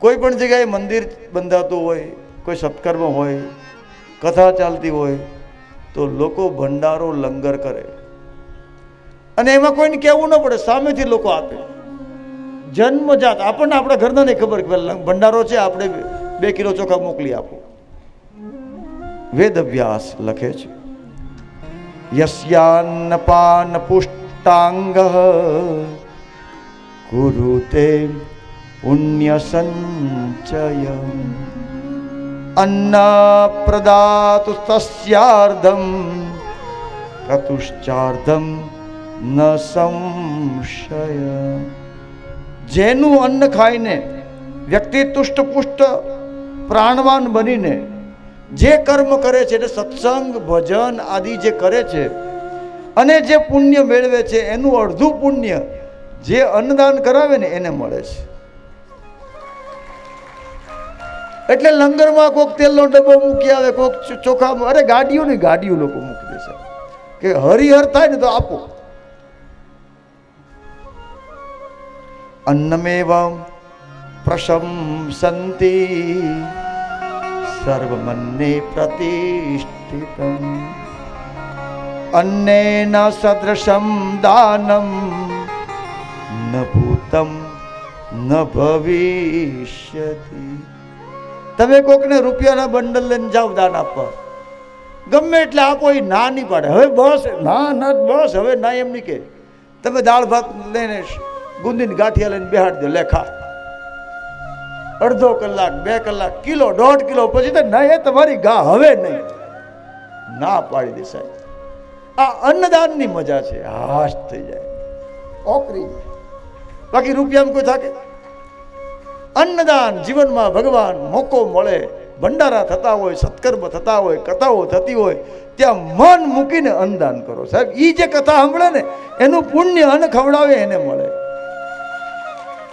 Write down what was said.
કોઈ પણ જગ્યાએ મંદિર બંધાતું હોય, કોઈ સત્કર્મ હોય, કથા ચાલતી હોય, તો લોકો ભંડારો લંગર કરે. અને એમાં કોઈને કહેવું ન પડે, સામેથી લોકો આપે. જન્મજાત, આપણને આપણા ઘરના નહીં ખબર કે ભંડારો છે, આપણે બે કિલો ચોખા મોકલી આપો. વેદ અભ્યાસ લખે છે યસ્યાન્નપાન પુષ્ટાંગ કુરુતે પુણ્ય સંચય અન્ન પ્રદાતુ તસ્યાર્ધમ કતુશ્ચાર્ધમ ન સંશય જેનું અન્ન ખાઈને વ્યક્તિ તુષ્ટપુષ્ટ પ્રાણવાન બનીને જે કર્મ કરે છે એટલે સત્સંગ ભજન આદિ જે કરે છે અને જે પુણ્ય મેળવે છે, એનું અડધું પુણ્ય જે અન્નદાન કરાવે ને, એને મળે છે. એટલે લંગરમાં કોક તેલનો ડબ્બો મૂકી આવે, કોક ચોખામાં. અરે ગાડીઓ ની ગાડીઓ લોકો મૂકી દેશે કે હરિહર થાય ને તો આપો. અન્નમેવ પ્રશંસંતિ સર્વમન્ને પ્રતિષ્ઠિત અન્નેન સદૃશમ દાનમ. ન ભૂતમ, ન ભવિષ્યતિ. તમે કોકને રૂપિયાના બંડલ લઈને જાઓ દાન આપવા. ગમે એટલે આપો એ ના નહીં પાડે. હવે બસ, ના ના, બસ, હવે ના એમ નહીં કે. તમે દાળ ભાત લઈને ગુંદીને ગાંઠિયા લઈને બેહાડી દો લેખા અડધો કલાક, બે કલાક, કિલો, દોઢ કિલો, પછી તો ના, એ તમારી ગા હવે નહીં. ના પાડી દે સાહેબ. આ અન્નદાનની મજા છે, હાશ થઈ જાય. ઓકરી. જાય બાકી રૂપિયામાં કોઈ થાકે? અન્નદાન જીવનમાં ભગવાન મોકો મળે. ભંડારા થતા હોય, સત્કર્મ થતા હોય, કથાઓ થતી હોય, ત્યાં મન મૂકીને અન્નદાન કરો. સાહેબ એ જે કથા સાંભળે ને, એનું પુણ્ય અન્ન ખવડાવે, એને મળે.